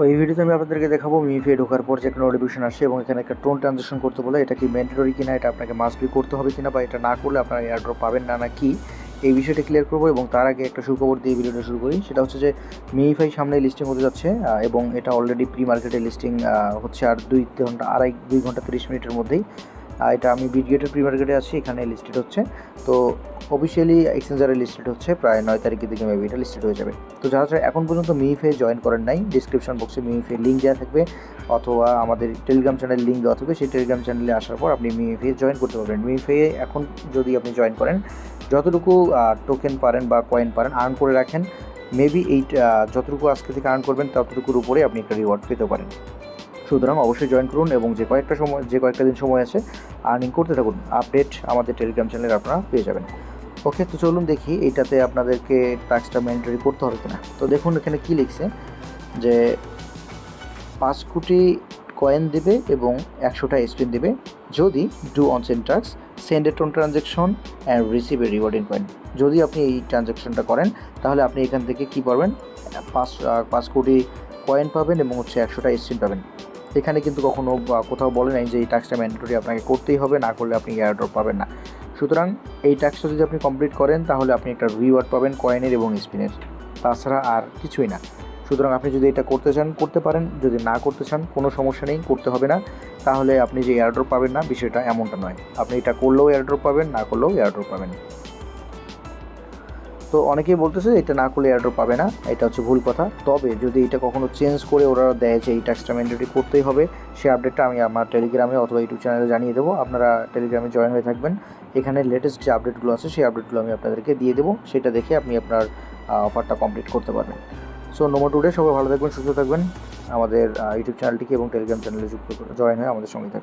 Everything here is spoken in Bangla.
এই ভিডিওতে আমি আপনাদেরকে দেখাবো মিফে ঢোকার পর যে একটা নোটিফিকেশন আসে এবং এখানে একটা টোন ট্রানজেকশন করতে বলে, এটা কি ম্যান্ডেটরি কিনা, এটা আপনাকে মাস্ট বি করতে হবে কিনা বা এটা না করলে আপনারা এয়ারড্রপ পাবেন না না কি, এই বিষয়টা ক্লিয়ার করব এবং তার আগে একটা সুখবর দিয়ে ভিডিওটা শুরু করি। সেটা হচ্ছে যে মিফাই সামনে লিস্টিং হতে যাচ্ছে এবং এটা অলরেডি প্রি মার্কেটে লিস্টিং হচ্ছে আর দুই ঘণ্টা, আড়াই, দুই ঘণ্টা তিরিশ মিনিটের মধ্যেই। এটা আমি বিডগেটের প্রি মার্কেটে আছি, এখানে লিস্টেড হচ্ছে। তো অফিসিয়ালি এক্সচেঞ্জারে লিস্টেড হচ্ছে, প্রায় নয় তারিখের দিকে মেবি এটা লিস্টেড হয়ে যাবে। তো যারা যারা এখন পর্যন্ত মিফে জয়েন করেন নাই ডিসক্রিপশন বক্সে মিফে লিঙ্ক দেওয়া থাকবে, অথবা আমাদের টেলিগ্রাম চ্যানেল লিঙ্ক দেওয়া থাকবে, সেই টেলিগ্রাম চ্যানেলে আসার পর আপনি মিফে জয়েন করতে পারবেন। মিফে এখন যদি আপনি জয়েন করেন, যতটুকু টোকেন পারেন বা কয়েন পারেন আর্ন করে রাখেন মেবি এই যতটুকু আজকে থেকে আর্ন করবেন, ততটুকুর উপরে আপনি একটা রিওয়ার্ড পেতে পারেন। সুতরাং অবশ্যই জয়েন করুন এবং যে কয়েকটা সময় যে কয়েকটা দিন সময় আছে আর্নিং করতে থাকুন। আপডেট আমাদের টেলিগ্রাম চ্যানেলে আপনারা পেয়ে যাবেন। ওকে তো চলুন দেখি এইটাতে আপনাদেরকে টাস্কটা ম্যান্ডেটরি করতে হবে কিনা। তো দেখুন এখানে কি লিখছে, যে পাঁচ কোটি কয়েন দেবে এবং একশোটা স্পিন দেবে যদি do on send task send a tone transaction and receive a rewarding coin যদি আপনি এই ট্রানজ্যাকশনটা করেন, তাহলে আপনি এখান থেকে কি পাবেন পাঁচ পাঁচ কোটি কয়েন পাবেন এবং হচ্ছে একশোটা স্পিন পাবেন। এখানে কিন্তু কখনো কোথাও বলে নাই যে এই টাস্কটা ম্যান্ডেটরি আপনাকে করতেই হবে, না করলে আপনি এয়ারড্রপ পাবেন না। সুতরাং এই টাস্কটা যদি আপনি কমপ্লিট করেন, তাহলে আপনি একটা রিওয়ার্ড পাবেন কয়েনের এবং স্পিনের তাছাড়া আর কিছুই না। সুতরাং আপনি যদি এটা করতে চান, করতে পারেন। যদি না করতে চান, কোনো সমস্যা নেই, করতে হবে না। তাহলে আপনি যে এয়ারড্রপ পাবেন না, বিষয়টা এমনটা নয়। আপনি এটা করলেও এয়ারড্রপ পাবেন, না করলেও এয়ারড্রপ পাবেন তো অনেকেই বলতেছে এটা না করলে এয়ারড্রপ পাবে না, এটা হচ্ছে ভুল কথা। তবে যদি এটা কখনো চেঞ্জ করে ওরা দেয় যে এই ট্যাক্সটা ম্যান্ডেটরি করতেই হবে সেই আপডেটটা আমি আমার টেলিগ্রামে অথবা ইউটিউব চ্যানেলে জানিয়ে দেবো। আপনারা টেলিগ্রামে জয়েন হয়ে থাকবেন। এখানে লেটেস্ট যে আপডেটগুলো আছে, সেই আপডেটগুলো আমি আপনাদেরকে দিয়ে দেবো। সেটা দেখে আপনি আপনার অফারটা কমপ্লিট করতে পারবেন। সো নোমো টুডে সবাই ভালো থাকবেন, সুস্থ থাকবেন। আমাদের ইউটিউব চ্যানেলটিকে এবং টেলিগ্রাম চ্যানেলে যুক্ত জয়েন হয়ে আমাদের সঙ্গে থাকবেন।